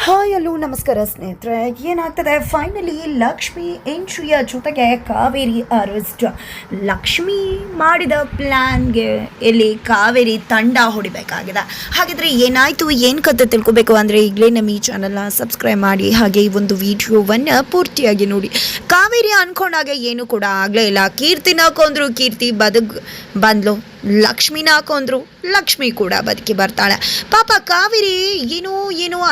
Hi ಅಲ್ಲೂ ನಮಸ್ಕಾರ ಸ್ನೇಹಿತರೆ. ಏನಾಗ್ತದೆ? ಫೈನಲಿ ಲಕ್ಷ್ಮಿ ಎಂಟ್ರಿಯ ಜೊತೆಗೆ ಕಾವೇರಿ ಅರೆಸ್ಟ್. ಲಕ್ಷ್ಮಿ ಮಾಡಿದ ಪ್ಲ್ಯಾನ್ಗೆ ಇಲ್ಲಿ ಕಾವೇರಿ ತಂಡ ಹೊಡಿಬೇಕಾಗಿದೆ. ಹಾಗಿದ್ರೆ ಏನಾಯಿತು? ಏನು ಕತೆ ತಿಳ್ಕೊಬೇಕು ಅಂದರೆ ಈಗಲೇ ನಮ್ಮ ಈ ಚಾನಲ್ನ ಸಬ್ಸ್ಕ್ರೈಬ್ ಮಾಡಿ, ಹಾಗೆ ಈ ಒಂದು ವಿಡಿಯೋವನ್ನು ಪೂರ್ತಿಯಾಗಿ ನೋಡಿ. ಕಾವೇರಿ ಅನ್ಕೊಂಡಾಗ ಏನು ಕೂಡ ಆಗಲೇ ಇಲ್ಲ. ಕೀರ್ತಿನ ಕೊಂದ್ರು ಕೀರ್ತಿ ಬದುಕ್ ಬಂದ್ಲು. ಲಕ್ಷ್ಮಿನ ಹಾಕೊಂಡ್ರು ಲಕ್ಷ್ಮಿ ಕೂಡ ಬದುಕಿ ಬರ್ತಾಳೆ. ಪಾಪ ಕಾವೇರಿ ಏನೋ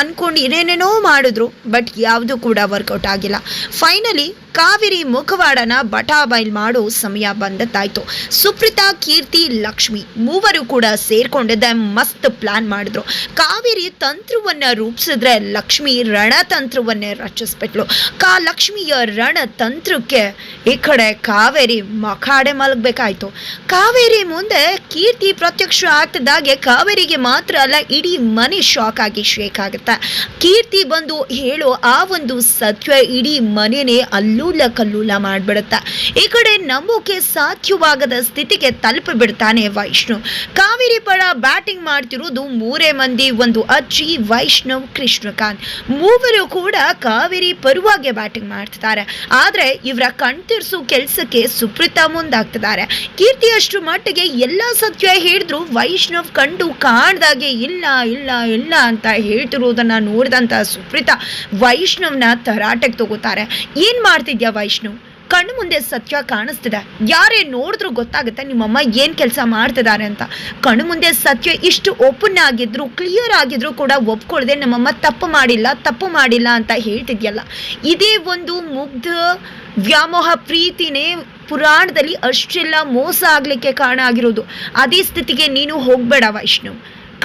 ಏನೋ ಅನ್ಕೊಂಡು ಏನೇನೇನೋ ಮಾಡಿದ್ರು ಬಟ್ ಯಾವುದು ಕೂಡ ವರ್ಕೌಟ್ ಆಗಿಲ್ಲ. ಫೈನಲಿ ಕಾವೇರಿ ಮುಖವಾಡನ ಬಟಾಬೈಲ್ ಮಾಡೋ ಸಮಯ ಬಂದತ್ತಾಯ್ತು ಸುಪ್ರೀತಾ, ಕೀರ್ತಿ, ಲಕ್ಷ್ಮಿ ಮೂವರು ಕೂಡ ಸೇರ್ಕೊಂಡಿದ್ದ ಮಸ್ತ್ ಪ್ಲಾನ್ ಮಾಡಿದ್ರು. ಕಾವೇರಿ ತಂತ್ರವನ್ನ ರೂಪಿಸಿದ್ರೆ ಲಕ್ಷ್ಮಿ ರಣತಂತ್ರವನ್ನೇ ರಚಿಸ್ಬಿಟ್ಲು. ಕಾ ಲಕ್ಷ್ಮಿಯ ರಣತಂತ್ರಕ್ಕೆ ಈ ಕಡೆ ಕಾವೇರಿ ಮಖಾಡೆ ಮಲಗಬೇಕಾಯ್ತು. ಕಾವೇರಿ ಮುಂದೆ ಕೀರ್ತಿ ಪ್ರತ್ಯಕ್ಷ ಆಗ್ತದಾಗೆ ಕಾವೇರಿಗೆ ಮಾತ್ರ ಅಲ್ಲ, ಇಡೀ ಮನೆ ಶಾಕ್ ಆಗಿ ಶೇಕ್ ಆಗುತ್ತೆ. ಕೀರ್ತಿ ಬಂದು ಹೇಳೋ ಆ ಒಂದು ಸತ್ಯ ಇಡೀ ಮನೆನೇ ಅಲ್ಲೂಲ ಕಲ್ಲೂಲ ಮಾಡಿಬಿಡುತ್ತೆ. ಈ ಕಡೆ ನಂಬೋಕೆ ಸಾಧ್ಯವಾಗದ ಸ್ಥಿತಿಗೆ ತಲುಪಿಬಿಡ್ತಾನೆ ವೈಷ್ಣವ್ ಕಾವೇರಿ ಪರ ಬ್ಯಾಟಿಂಗ್ ಮಾಡ್ತಿರೋದು ಮೂರೇ ಮಂದಿ, ಒಂದು ಅಜ್ಜಿ, ವೈಷ್ಣವ್, ಕೃಷ್ಣಕಾಂತ್. ಮೂವರು ಕೂಡ ಕಾವೇರಿ ಪರವಾಗಿ ಬ್ಯಾಟಿಂಗ್ ಮಾಡ್ತಿದ್ದಾರೆ. ಆದ್ರೆ ಇವರ ಕಣ್ತಿರ್ಸು ಕೆಲಸಕ್ಕೆ ಸುಪ್ರೀತಾ ಮುಂದಾಗ್ತಿದ್ದಾರೆ. ಕೀರ್ತಿ ಅಷ್ಟು ಮಟ್ಟಿಗೆ ಎಲ್ಲ ಸತ್ಯ ಹೇಳಿದ್ರು ವೈಷ್ಣವ್ ಕಂಡು ಕಾಣ್ದಾಗೆ ಇಲ್ಲ ಇಲ್ಲ ಇಲ್ಲ ಅಂತ ಹೇಳ್ತಿರೋದನ್ನ ನೋಡಿದಂತ ಸುಪ್ರೀತಾ ವೈಷ್ಣವ್ನ ತರಾಟೆಗೆ ತಗೋತಾರೆ ಏನ್ ಮಾಡ್ತಿದ್ಯಾ ವೈಷ್ಣು? ಕಣ್ಣು ಮುಂದೆ ಸತ್ಯ ಕಾಣಿಸ್ತಿದೆ. ಯಾರೇ ನೋಡಿದ್ರು ಗೊತ್ತಾಗುತ್ತೆ ನಿಮ್ಮಮ್ಮ ಏನು ಕೆಲಸ ಮಾಡ್ತಿದ್ದಾರೆ ಅಂತ. ಕಣ್ಣು ಮುಂದೆ ಸತ್ಯ ಇಷ್ಟು ಓಪನ್ ಆಗಿದ್ರು ಕ್ಲಿಯರ್ ಆಗಿದ್ರು ಕೂಡ ಒಪ್ಕೊಳ್ಳದೆ ನಮ್ಮಮ್ಮ ತಪ್ಪು ಮಾಡಿಲ್ಲ ತಪ್ಪು ಮಾಡಿಲ್ಲ ಅಂತ ಹೇಳ್ತಿದ್ಯಲ್ಲ. ಇದೇ ಒಂದು ಮುಗ್ಧ ವ್ಯಾಮೋಹ ಪ್ರೀತಿನೇ ಪುರಾಣದಲ್ಲಿ ಅಷ್ಟೆಲ್ಲ, ಮೋಸ ಆಗಲಿಕ್ಕೆ ಕಾರಣ ಆಗಿರೋದು. ಅದೇ ಸ್ಥಿತಿಗೆ ನೀನು ಹೋಗಬೇಡ ವೈಷ್ಣು.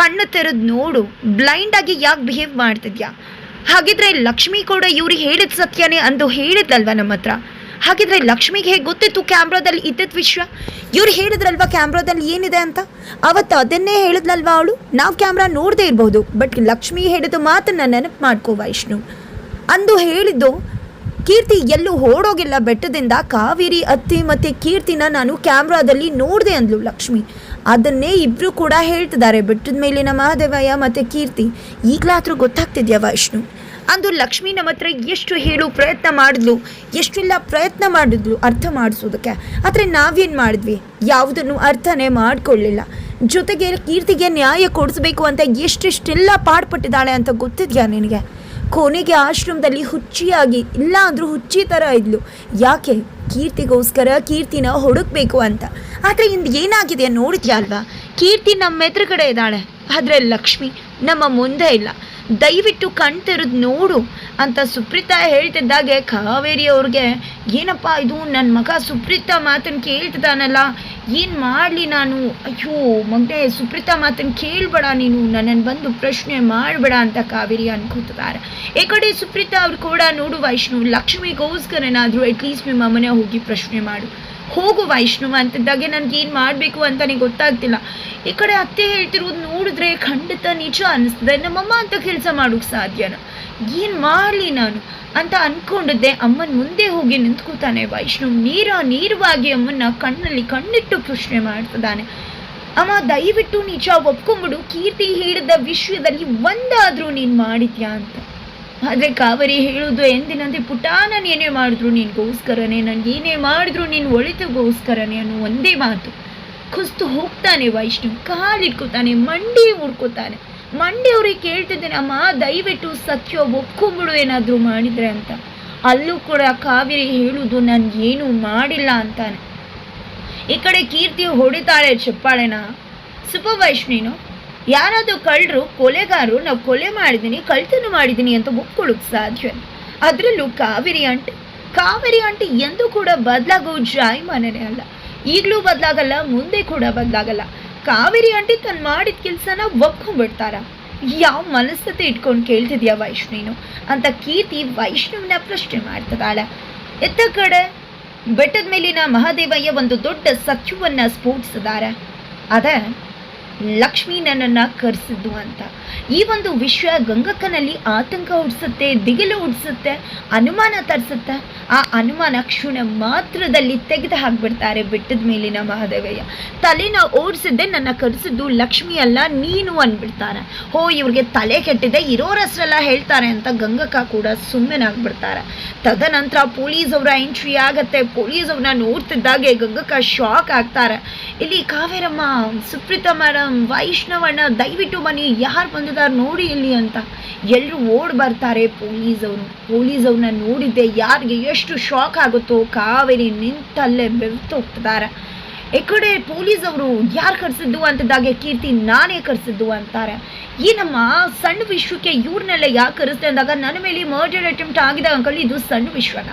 ಕಣ್ಣು ತೆರೆದು ನೋಡು. ಬ್ಲೈಂಡ್ ಆಗಿ ಯಾಕೆ ಬಿಹೇವ್ ಮಾಡ್ತಿದ್ಯಾ? ಹಾಗಿದ್ರೆ ಲಕ್ಷ್ಮಿ ಕೂಡ ಇವ್ರಿಗೆ ಹೇಳಿದ ಸತ್ಯನೇ ಅಂದು ಹೇಳಿದ್ಲಲ್ವ ನಮ್ಮ ಹತ್ರ? ಹಾಗಿದ್ರೆ ಲಕ್ಷ್ಮಿಗೆ ಹೇಗೆ ಗೊತ್ತಿತ್ತು ಕ್ಯಾಮ್ರಾದಲ್ಲಿ ಇದ್ದಿದ್ದ ವಿಷಯ ಇವ್ರು ಹೇಳಿದ್ರಲ್ವಾ ಕ್ಯಾಮ್ರಾದಲ್ಲಿ ಏನಿದೆ ಅಂತ? ಅವತ್ತು ಅದನ್ನೇ ಹೇಳಿದ್ಲಲ್ವಾ ಅವಳು? ನಾವು ಕ್ಯಾಮ್ರಾ ನೋಡದೇ ಇರ್ಬೋದು, ಬಟ್ ಲಕ್ಷ್ಮಿ ಹೇಳಿದ ಮಾತನ್ನ ನೆನಪು ಮಾಡ್ಕೋ ವೈಷ್ಣು. ಅಂದು ಹೇಳಿದ್ದು, ಕೀರ್ತಿ ಎಲ್ಲೂ ಓಡೋಗಿಲ್ಲ ಬೆಟ್ಟದಿಂದ ಕಾವೇರಿ, ಅತ್ತಿ ಮತ್ತು ಕೀರ್ತಿನ ನಾನು ಕ್ಯಾಮ್ರಾದಲ್ಲಿ ನೋಡಿದೆ ಅಂದ್ಲು ಲಕ್ಷ್ಮಿ. ಅದನ್ನೇ ಇಬ್ಬರು ಕೂಡ ಹೇಳ್ತಿದ್ದಾರೆ. ಬೆಟ್ಟದ ಮೇಲಿನ ಮಹಾದೇವಯ್ಯ ಮತ್ತು ಕೀರ್ತಿ. ಈಗಲಾದ್ರೂ ಗೊತ್ತಾಗ್ತಿದ್ಯಾ ವೈಷ್ಣು? ಅಂದು ಲಕ್ಷ್ಮಿ ನಮ್ಮ ಹತ್ರ ಎಷ್ಟು ಹೇಳು ಪ್ರಯತ್ನ ಮಾಡಿದ್ಲು. ಎಷ್ಟೆಲ್ಲ ಪ್ರಯತ್ನ ಮಾಡಿದ್ಲು ಅರ್ಥ ಮಾಡಿಸೋದಕ್ಕೆ. ಆದರೆ ನಾವೇನು ಮಾಡಿದ್ವಿ? ಯಾವುದನ್ನು ಅರ್ಥನೇ ಮಾಡಿಕೊಳ್ಳಿಲ್ಲ. ಜೊತೆಗೆ ಕೀರ್ತಿಗೆ ನ್ಯಾಯ ಕೊಡಿಸ್ಬೇಕು ಅಂತ ಎಷ್ಟೆಷ್ಟೆಲ್ಲ ಪಾಡ್ಪಟ್ಟಿದ್ದಾಳೆ ಅಂತ ಗೊತ್ತಿದೆಯಾ ನಿನಗೆ? ಕೊನೆಗೆ ಆಶ್ರಮದಲ್ಲಿ ಹುಚ್ಚಿಯಾಗಿ ಇಲ್ಲ ಅಂದರೂ ಹುಚ್ಚಿ ಥರ ಇದ್ಲು. ಯಾಕೆ? ಕೀರ್ತಿಗೋಸ್ಕರ ಕೀರ್ತಿನ ಹುಡುಕ್ಬೇಕು ಅಂತ. ಆದರೆ ಇಂದು ಏನಾಗಿದೆ ನೋಡಿದ್ಯಾ ಅಲ್ವಾ? ಕೀರ್ತಿ ನಮ್ಮ ಎದುರುಗಡೆ ಇದ್ದಾಳೆ. ಆದರೆ ಲಕ್ಷ್ಮಿ ನಮ್ಮ ಮುಂದೆ ಇಲ್ಲ. ದಯವಿಟ್ಟು ಕಣ್ತಿರೋದು ತೆರೆದು ನೋಡು ಅಂತ ಸುಪ್ರೀತಾ ಹೇಳ್ತಿದ್ದಾಗೆ ಕಾವೇರಿ ಅವ್ರಿಗೆ ಏನಪ್ಪ ಇದು? ನನ್ನ ಮಗ ಸುಪ್ರೀತಾ ಮಾತನ್ನು ಕೇಳ್ತಿದ್ದಾನಲ್ಲ. ಏನು ಮಾಡಲಿ ನಾನು? ಅಯ್ಯೋ, ಮಗನೇ, ಸುಪ್ರೀತಾ ಮಾತನ್ನು ಕೇಳಬೇಡ ನೀನು. ನನ್ನನ್ನು ಬಂದು ಪ್ರಶ್ನೆ ಮಾಡಬೇಡ ಅಂತ ಕಾವೇರಿ ಅನ್ಕೋತಿದ್ದಾರೆ ಈ ಕಡೆ ಸುಪ್ರೀತಾ ಅವ್ರು ಕೂಡ ನೋಡು ವೈಷ್ಣವ್ ಲಕ್ಷ್ಮಿಗೋಸ್ಕರನಾದರೂ ಅಟ್ಲೀಸ್ಟ್ ನಿಮ್ಮ ಮನೆ ಹೋಗಿ ಪ್ರಶ್ನೆ ಮಾಡು. ಹೋಗು ವೈಷ್ಣವ ಅಂತಿದ್ದಾಗೆ ನನಗೆ ಏನು ಮಾಡಬೇಕು ಅಂತಲೇ ಗೊತ್ತಾಗ್ತಿಲ್ಲ. ಈ ಕಡೆ ಅತ್ತೆ ಹೇಳ್ತಿರೋದು ನೋಡಿದ್ರೆ ಖಂಡಿತ ನಿಜ ಅನ್ನಿಸ್ತದೆ ನಮ್ಮಮ್ಮ ಅಂತ ಕೆಲಸ ಮಾಡೋಕ್ಕೆ ಸಾಧ್ಯನ? ಏನು ಮಾಡಲಿ ನಾನು? ಅಂತ ಅಂದ್ಕೊಂಡಿದ್ದೆ ಅಮ್ಮನ ಮುಂದೆ ಹೋಗಿ ನಿಂತ್ಕೋತಾನೆ ವೈಷ್ಣವ್ ನೀರ ನೀರವಾಗಿ ಅಮ್ಮನ ಕಣ್ಣಲ್ಲಿ ಕಣ್ಣಿಟ್ಟು ಪ್ರಶ್ನೆ ಮಾಡ್ತಿದ್ದಾನೆ. ಅಮ್ಮ, ದಯವಿಟ್ಟು ನಿಜ ಒಪ್ಕೊಂಬಿಡು. ಕೀರ್ತಿ ಹೇಳಿದ ವಿಷಯದಲ್ಲಿ ಒಂದಾದರೂ ನೀನು ಮಾಡಿದ್ಯಾ ಅಂತ. ಆದರೆ ಕಾವೇರಿ ಹೇಳೋದು ಎಂದಿನಂತೆ ಪುಟ ನಾನು ಏನೇ ಮಾಡಿದ್ರು ನಿನಗೋಸ್ಕರನೇ. ನನಗೆ ಏನೇ ಮಾಡಿದ್ರು ನೀನು ಒಳಿತಗೋಸ್ಕರನೇ ಅನ್ನೋ ಒಂದೇ ಮಾತು. ಕುಸ್ತು ಹೋಗ್ತಾನೆ ವೈಷ್ಣವ್ ಕಾಲಿಟ್ಕೋತಾನೆ, ಮಂಡಿ ಮುಡ್ಕೋತಾನೆ ಮಂಡಿ ಅವ್ರಿಗೆ ಕೇಳ್ತಿದ್ದೇನೆ, ಅಮ್ಮ, ದಯವಿಟ್ಟು ಸತ್ಯ ಒಪ್ಕೊಂಬಿಡು ಏನಾದರೂ ಮಾಡಿದ್ರೆ ಅಂತ. ಅಲ್ಲೂ ಕೂಡ ಕಾವೇರಿ ಹೇಳುದು ನಾನು ಏನು ಮಾಡಿಲ್ಲ ಅಂತಾನೆ. ಈ ಕಡೆ ಕೀರ್ತಿ ಹೊಡಿತಾಳೆ ಚಪ್ಪಾಳೆನ. ಸುಪವೈಷ್ಣಿನು ಯಾರಾದರೂ ಕಳ್ಳರು, ಕೊಲೆಗಾರರು, ನಾವು ಕೊಲೆ ಮಾಡಿದ್ದೀನಿ ಕಳ್ತನ ಮಾಡಿದ್ದೀನಿ ಅಂತ ಒಪ್ಕೊಳ್ಳೋಕೆ ಸಾಧ್ಯ ಅದರಲ್ಲೂ ಕಾವೇರಿ ಆಂಟಿ ಕಾವೇರಿ ಆಂಟಿ ಎಂದೂ ಕೂಡ ಬದಲಾಗೋ ಜಾಯಮಾನನೇ ಅಲ್ಲ. ಈಗಲೂ ಬದಲಾಗಲ್ಲ, ಮುಂದೆ ಕೂಡ ಬದಲಾಗಲ್ಲ. ಕಾವೇರಿ ಆಂಟಿ ತನ್ನ ಮಾಡಿದ ಕೆಲಸನ ಒಪ್ಕೊಂಡ್ಬಿಡ್ತಾರ. ಯಾವ ಮನಸ್ಥಿತಿ ಇಟ್ಕೊಂಡು ಕೇಳ್ತಿದ್ಯಾ ವೈಷ್ಣವೀನು ಅಂತ ಕೀರ್ತಿ ವೈಷ್ಣವನ ಪ್ರಶ್ನೆ ಮಾಡ್ತಿದ್ದಾಳೆ. ಎತ್ತ ಕಡೆ ಬೆಟ್ಟದ ಮೇಲಿನ ಮಹಾದೇವಯ್ಯ ಒಂದು ದೊಡ್ಡ ಸತ್ಯವನ್ನ ಸ್ಫೋಟಿಸಿದ್ದಾರೆ. ಅದೇ ಲಕ್ಷ್ಮಿ ನನ್ನನ್ನು ಕರೆಸಿದ್ದು ಅಂತ. ಈ ಒಂದು ವಿಷಯ ಗಂಗಕ್ಕನಲ್ಲಿ ಆತಂಕ ಹುಡ್ಸುತ್ತೆ ದಿಗಿಲು ಹುಡ್ಸುತ್ತೆ ಅನುಮಾನ ತರಿಸುತ್ತೆ. ಆ ಅನುಮಾನ ಕ್ಷಣ ಮಾತ್ರದಲ್ಲಿ ತೆಗೆದು ಹಾಕ್ಬಿಡ್ತಾರೆ ಬೆಟ್ಟದ ಮೇಲಿನ ಮಹಾದೇವಯ್ಯ. ತಲೆನ ಓಡಿಸಿದ್ದೆ ನನ್ನ ಕರೆಸಿದ್ದು ಲಕ್ಷ್ಮಿ ಅಲ್ಲ, ನೀನು ಅಂದ್ಬಿಡ್ತಾರೆ. ಹೋ, ಇವ್ರಿಗೆ ತಲೆ ಕೆಟ್ಟಿದೆ, ಇರೋರ ಹೆಸರೆಲ್ಲ ಹೇಳ್ತಾರೆ ಅಂತ ಗಂಗಕ್ಕ ಕೂಡ ಸುಮ್ಮನಾಗ್ಬಿಡ್ತಾರೆ ತದನಂತರ ಪೊಲೀಸ್ ಅವರ ಎಂಟ್ರಿ ಆಗತ್ತೆ, ಪೊಲೀಸ್ ಅವ್ರನ್ನ ನೋಡ್ತಿದ್ದಾಗೆ ಗಂಗಕ್ಕ ಶಾಕ್ ಆಗ್ತಾರೆ. ಇಲ್ಲಿ ಕಾವೇರಮ್ಮ ಸುಪ್ರೀತಮ್ಮ ವೈಷ್ಣವಣ್ಣ, ದಯವಿಟ್ಟು ಬನ್ನಿ, ಯಾರು ಬಂದಿದ್ದಾರೆ ನೋಡಿ ಇಲ್ಲಿ ಅಂತ. ಎಲ್ಲರೂ ಓಡ್ ಬರ್ತಾರೆ ಪೊಲೀಸ್ ಅವರು ಪೊಲೀಸ್ ಅವ್ರನ್ನ ನೋಡಿದ್ದೆ, ಯಾರಿಗೆ ಎಷ್ಟು ಶಾಕ್ ಆಗುತ್ತೋ, ಕಾವೇರಿ ನಿಂತಲ್ಲೇ ಬೆವ್ತು ಹೋಗ್ತಿದ್ದಾರೆ ಈ ಕಡೆ ಪೊಲೀಸ್ ಅವರು ಯಾರು ಕರೆಸಿದ್ದು ಅಂತದಾಗೆ ಕೀರ್ತಿ ನಾನೇ ಕರೆಸಿದ್ದು ಅಂತಾರೆ. ಏನಮ್ಮ ಸಣ್ಣ ವಿಶ್ವಕ್ಕೆ ಇವ್ರನ್ನೆಲ್ಲ ಯಾಕೆ ಕರೆಸ್ತೆ ಅಂದಾಗ ನನ್ನ ಮೇಲೆ ಮರ್ಡರ್ ಅಟೆಂಪ್ಟ್ ಆಗಿದೆ ಅಂಕಲ್, ಇದು ಸಣ್ಣ ವಿಶ್ವನ.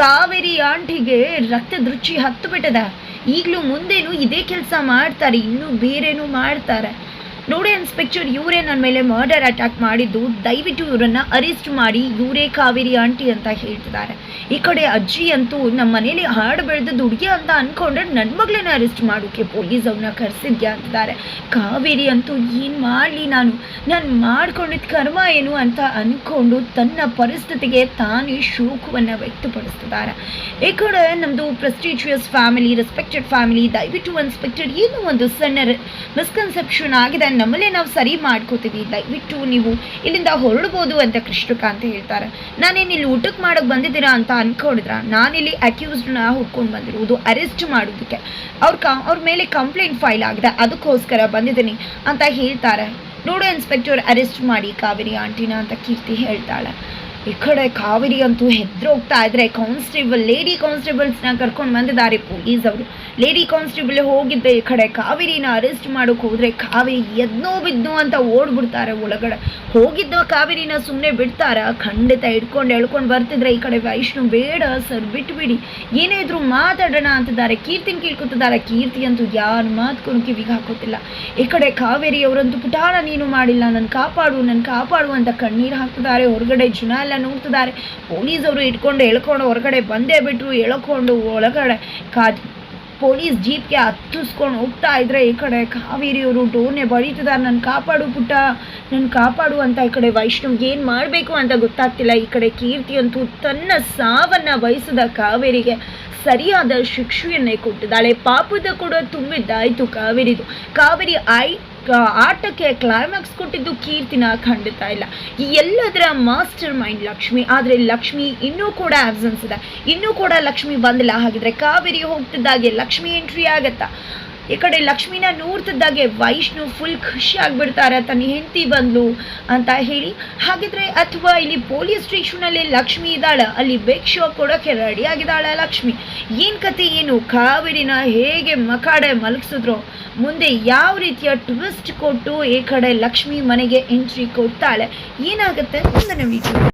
ಕಾವೇರಿ ಆಂಟಿಗೆ ರಕ್ತದ ರುಚಿ ಹತ್ತು ಬಿಟ್ಟಿದೆ ಈಗಲೂ ಮುಂದೇನು ಇದೇ ಕೆಲಸ ಮಾಡ್ತಾರೆ ಇನ್ನೂ ಬೇರೆನೂ ಮಾಡ್ತಾರೆ. ನೋಡಿ ಇನ್ಸ್ಪೆಕ್ಟರ್, ಇವರೇ ನನ್ನ ಮೇಲೆ ಮರ್ಡರ್ ಅಟ್ಯಾಕ್ ಮಾಡಿದ್ದು. ದಯವಿಟ್ಟು ಇವರನ್ನ ಅರೆಸ್ಟ್ ಮಾಡಿ, ಇವರೇ ಕಾವೇರಿ ಆಂಟಿ ಅಂತ ಹೇಳ್ತಿದ್ದಾರೆ. ಈ ಕಡೆ ಅಜ್ಜಿ ಅಂತೂ ನಮ್ಮ ಮನೇಲಿ ಹಾಡು ಬೆಳೆದದ್ದು ಹುಡುಗಿ ಅಂತ ಅನ್ಕೊಂಡ್ರೆ ನನ್ನ ಮಗಳನ್ನ ಅರೆಸ್ಟ್ ಮಾಡೋಕೆ ಪೊಲೀಸ್ ಅವ್ರನ್ನ ಕರೆಸಿದ್ಯಾ ಅಂತಿದ್ದಾರೆ. ಕಾವೇರಿ ಅಂತೂ ಏನು ಮಾಡಲಿ ನಾನು? ನಾನು ಮಾಡ್ಕೊಂಡಿದ್ದ ಕರ್ಮ ಏನು ಅಂತ ಅಂದ್ಕೊಂಡು ತನ್ನ ಪರಿಸ್ಥಿತಿಗೆ ತಾನೇ ಶೋಕವನ್ನು ವ್ಯಕ್ತಪಡಿಸ್ತಿದ್ದಾರೆ. ಈ ಕಡೆ ನಮ್ಮದು ಪ್ರೆಸ್ಟೀಜಿಯಸ್ ಫ್ಯಾಮಿಲಿ ರೆಸ್ಪೆಕ್ಟೆಡ್ ಫ್ಯಾಮಿಲಿ ದಯವಿಟ್ಟು ಇನ್ಸ್ಪೆಕ್ಟರ್, ಏನು ಒಂದು ಸಣ್ಣ ಮಿಸ್ಕನ್ಸೆಪ್ಷನ್ ಆಗಿದೆ ನಮ್ಮಲ್ಲೇ ನಾವು ಸರಿ ಮಾಡ್ಕೋತೀವಿ. ದಯವಿಟ್ಟು ನೀವು ಇಲ್ಲಿಂದ ಹೊರಡ್ಬೋದು ಅಂತ ಕೃಷ್ಣಕಾಂತ್ ಹೇಳ್ತಾರೆ. ನಾನೇನು ಇಲ್ಲಿ ಊಟಕ್ಕೆ ಮಾಡೋಕೆ ಬಂದಿದ್ದೀರಾ ಅಂತ ಅನ್ಕೊಂಡಿದ್ರ? ನಾನಿಲ್ಲಿ ಅಕ್ಯೂಸ್ಡ್ನ ಹುಡ್ಕೊಂಡು ಬಂದಿರುವುದು ಅರೆಸ್ಟ್ ಮಾಡೋದಕ್ಕೆ. ಅವ್ರ ಕ, ಅವ್ರ ಮೇಲೆ ಕಂಪ್ಲೇಂಟ್ ಫೈಲ್ ಆಗಿದೆ, ಅದಕ್ಕೋಸ್ಕರ ಬಂದಿದ್ದೀನಿ ಅಂತ ಹೇಳ್ತಾರೆ. ನೋಡು ಇನ್ಸ್ಪೆಕ್ಟರ್ ಅರೆಸ್ಟ್ ಮಾಡಿ ಕಾವೇರಿ ಆಂಟಿನ ಅಂತ ಕೀರ್ತಿ ಹೇಳ್ತಾಳೆ. ಈ ಕಡೆ ಕಾವೇರಿ ಅಂತೂ ಹೆದ್ರೋಗ್ತಾ ಇದ್ರೆ ಕಾನ್ಸ್ಟೇಬಲ್ ಲೇಡಿ ಕಾನ್ಸ್ಟೇಬಲ್ಸ್ನ ಕರ್ಕೊಂಡು ಬಂದಿದ್ದಾರೆ ಪೊಲೀಸ್ ಅವರು. ಲೇಡಿ ಕಾನ್ಸ್ಟೇಬಲ್ ಹೋಗಿದ್ದೆ ಈ ಕಡೆ ಕಾವೇರಿನ ಅರೆಸ್ಟ್ ಮಾಡೋಕೆ ಹೋದರೆ ಕಾವೇರಿ ಎದ್ನೋ ಬಿದ್ನೋ ಅಂತ ಓಡ್ಬಿಡ್ತಾರೆ ಒಳಗಡೆ. ಹೋಗಿದ್ದ ಕಾವೇರಿನ ಸುಮ್ಮನೆ ಬಿಡ್ತಾರ. ಖಂಡಿತ ಇಟ್ಕೊಂಡು ಎಳ್ಕೊಂಡು ಬರ್ತಿದ್ರೆ ಈ ಕಡೆ ವೈಷ್ಣು ಬೇಡ ಸರ್, ಬಿಟ್ಬಿಡಿ. ಏನೇ ಇದ್ರು ಮಾತಾಡೋಣ ಅಂತಿದ್ದಾರೆ. ಕೀರ್ತಿನ ಕೇಳ್ಕೊತಿದ್ದಾರೆ. ಕೀರ್ತಿ ಅಂತೂ ಯಾರ ಮಾತ್ಕೊಂಡು ಕಿವಿಗೆ ಹಾಕೋತಿಲ್ಲ. ಈ ಕಡೆ ಕಾವೇರಿ ಅವರಂತೂ ಪುಟಾಣ ನೀನು ಮಾಡಿಲ್ಲ. ನನ್ನ ಕಾಪಾಡು ನನ್ನ ಕಾಪಾಡು ಅಂತ ಕಣ್ಣೀರು ಹಾಕ್ತಿದ್ದಾರೆ. ಹೊರಗಡೆ ಜನ ಎಲ್ಲ ನೋಡ್ತಿದ್ದಾರೆ. ಪೊಲೀಸ್ ಅವರು ಇಟ್ಕೊಂಡು ಎಳ್ಕೊಂಡು ಹೊರಗಡೆ ಬಂದೇ ಬಿಟ್ರು ಎಳ್ಕೊಂಡು ಒಳಗಡೆ ಕಾ ಪೊಲೀಸ್ ಜೀಪ್ಗೆ ಹತ್ತಿಸ್ಕೊಂಡು ಹೋಗ್ತಾ ಇದ್ರೆ ಈ ಕಡೆ ಕಾವೇರಿಯವರು ಡೋನೆ ಬಡೀತಿದ್ದಾರೆ. ನನ್ನ ಕಾಪಾಡು ಪುಟ್ಟ. ನನ್ನ ಕಾಪಾಡು ಅಂತ ಈ ಕಡೆ ವೈಷ್ಣವ್ಗೆ ಏನು ಮಾಡಬೇಕು ಅಂತ ಗೊತ್ತಾಗ್ತಿಲ್ಲ. ಈ ಕಡೆ ಕೀರ್ತಿ ಅಂತೂ ತನ್ನ ಸಾವನ್ನು ಬಯಸಿದ ಕಾವೇರಿಗೆ ಸರಿಯಾದ ಶಿಕ್ಷೆಯನ್ನೇ ಕೊಟ್ಟಿದ್ದಾಳೆ. ಪಾಪದ ಕೂಡ ತುಂಬಿದ್ದಾಯಿತು ಕಾವೇರಿದು. ಕಾವೇರಿ ಐ ಆಟಕ್ಕೆ ಕ್ಲೈಮ್ಯಾಕ್ಸ್ ಕೊಟ್ಟಿದ್ದು ಕೀರ್ತಿನ ಖಂಡಿತ ಇಲ್ಲ. ಈ ಎಲ್ಲದರ ಮಾಸ್ಟರ್ ಮೈಂಡ್ ಲಕ್ಷ್ಮಿ. ಆದರೆ ಲಕ್ಷ್ಮಿ ಇನ್ನೂ ಕೂಡ ಆಬ್ಸೆನ್ಸ್ ಇದೆ. ಇನ್ನೂ ಕೂಡ ಲಕ್ಷ್ಮಿ ಬಂದಿಲ್ಲ. ಹಾಗಿದ್ರೆ ಕಾವೇರಿ ಹೋಗ್ತಿದ್ದಾಗೆ ಲಕ್ಷ್ಮಿ ಎಂಟ್ರಿ ಆಗತ್ತಾ? ಈ ಕಡೆ ಲಕ್ಷ್ಮಿನ ನೋಡ್ತಿದ್ದಾಗೆ ವೈಷ್ಣು ಫುಲ್ ಖುಷಿ ಆಗ್ಬಿಡ್ತಾರೆ. ತನ್ನ ಹೆಂಡತಿ ಬಂದ್ಲು ಅಂತ ಹೇಳಿ. ಹಾಗಿದ್ರೆ ಅಥವಾ ಇಲ್ಲಿ ಪೊಲೀಸ್ ಸ್ಟೇಷನಲ್ಲಿ ಲಕ್ಷ್ಮಿ ಇದ್ದಾಳೆ. ಅಲ್ಲಿ ಭಿಕ್ಷೆ ಕೊಡೋಕೆ ರೆಡಿ ಆಗಿದ್ದಾಳೆ ಲಕ್ಷ್ಮಿ. ಏನು ಕತೆ ಏನು? ಕಾವೇರಿನ ಹೇಗೆ ಮಕಾಡೆ ಮಲಗಿಸಿದ್ರು? ಮುಂದೆ ಯಾವ ರೀತಿಯ ಟ್ವಿಸ್ಟ್ ಕೊಟ್ಟು ಈ ಕಡೆ ಲಕ್ಷ್ಮಿ ಮನೆಗೆ ಎಂಟ್ರಿ ಕೊಡ್ತಾಳೆ? ಏನಾಗುತ್ತೆ ಮುಂದಿನ ವಿಡಿಯೋ